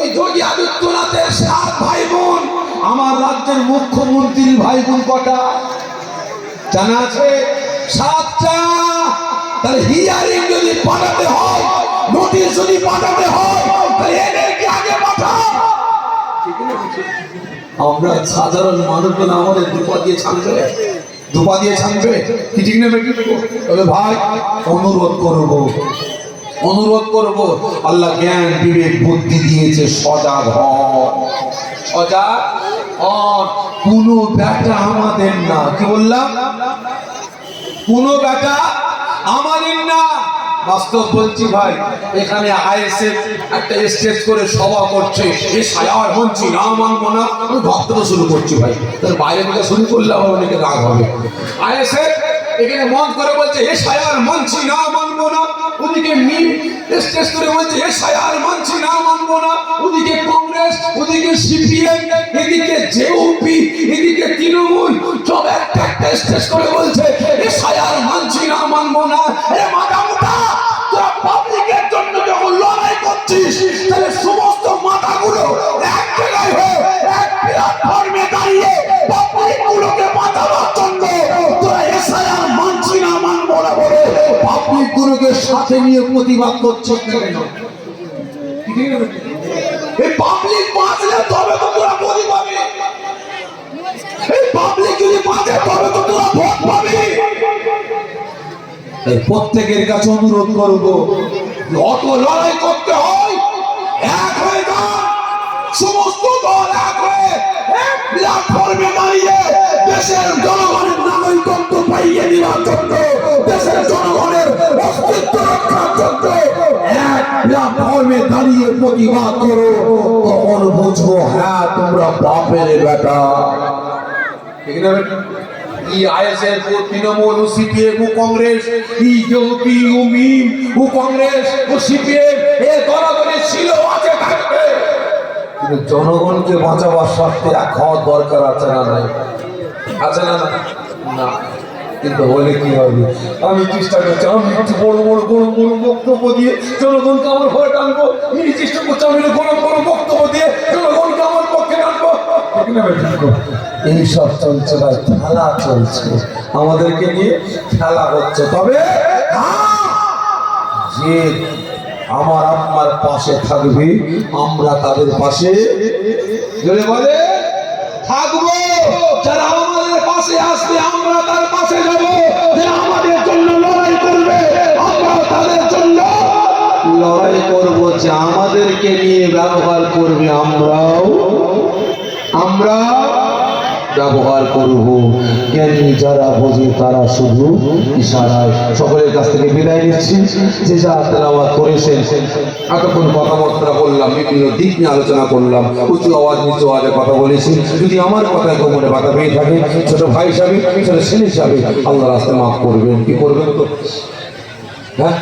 ওই যোগী আদিত্যনাথের সাত ভাই বোন আমার রাজ্যের মুখ্যমন্ত্রীর ভাই বোন কটা? জানা আছে? সাতটা। তাহলে হিয়ারিং যদি পাঠাতে হয়, নোটিশ যদি পাঠাতে হয়, তাহলে এদেরকে আগে পাঠাও। আমরা সাধারণ মানুষজন আমাদের দুপা দিয়ে ছাড়বে দুপা দিয়ে ছাড়বে কি ঠিক নেবে তবে ভাই, অনুরোধ করব অনুরোধ করব, আল্লাহ জ্ঞান, বিবেক, বুদ্ধি দিয়েছে, সজাগ হন। সজাগ হন। কোনো ব্যাটা আমাদের না। কি বললাম? কোনো ব্যাটা আমাদের না। বাস্তব বলছি ভাই, এখানে আইএসএফ একটা স্টেজ করে সভা করছে। এ সায়ার বলছি না আমি বক্তব্য শুরু করছি ভাই। তার বাইরে থেকে শুরু করলে আবার অনেকে রাগ হবে। আইএসএফ এখানে মন করে বলছে, এ সায়ার মানছি না মানবো না। ওদিকে মিম স্টেজ করে বলছে, এ সায়ার মানছি না মানবো না। ওদিকে কংগ্রেস, ওদিকে সিপিএম, এদিকে জেউপি, এদিকে তৃণমূল, সব একটা একটা স্টেজ করে বলছে, এ সায়ার মানছি না মানবো না। এ মাথামুটা তোরা পাবলিকের জন্য যখন লড়াই করছিস, তাহলে সমস্ত মাথাগুলো এক পাবলিকগুলোকে সাথে নিয়ে প্রতিবাদ করছে তো প্রত্যেকের কাছে অনুরোধ করব অত লড়াই করতে হয়, এক যান। সমস্ত দল এক হয়ে এক দেশের জনগণের নাগরিকত্ব পাইয়ে দেওয়ার জন্য করো, তখন বুঝব হ্যাঁ তোমরা বাপের বেটা। Trinamool, CPM, Congress Congress CPM জনগণকে বাঁচাবার স্বার্থে এক হওয়ার দরকার আছে না নাই? আছে না? না। কিন্তু বলে কি হবে? আমি চেষ্টা করছি, আমি একটু বড় বড় বড় বড় বক্তব্য দিয়ে জনগণকে আমার ভয় টানবো আমি চেষ্টা করছি, আমি বড় বড় বক্তব্য দিয়ে জনগণকে আমার পক্ষে টানবো? এই সব চলছে ভাই, খেলা চলছে। আমাদেরকে নিয়ে খেলা হচ্ছে। তবে যে আমার আপনার পাশে থাকবে, আমরা তাদের পাশে বলে, থাকব। যারা আমাদের পাশে আসবে, আমরা তার লড়াই করব যে আমাদেরকে নিয়ে ব্যবহার করবে আমরাও। আমরা ব্যবহার করব। জ্ঞানী যারা বোঝে তারা শুধু ইশারায়। সকলের কাছ থেকে বিদায় নিচ্ছি। যে যা তেলাওয়াত করেছেন, এতক্ষণ কথাবার্তা বললাম, বিভিন্ন দিক নিয়ে আলোচনা করলাম, উঁচু আওয়াজ, নিচু আওয়াজে কথা বলেছি। যদি আমার কথায় কোমরে বাধা পেয়ে থাকে, ছোট ভাই হিসাবে, ছোট ছেলে হিসাবে, আল্লাহ রাস্তায় মাফ করবেন। কি করবেন তো? হ্যাঁ?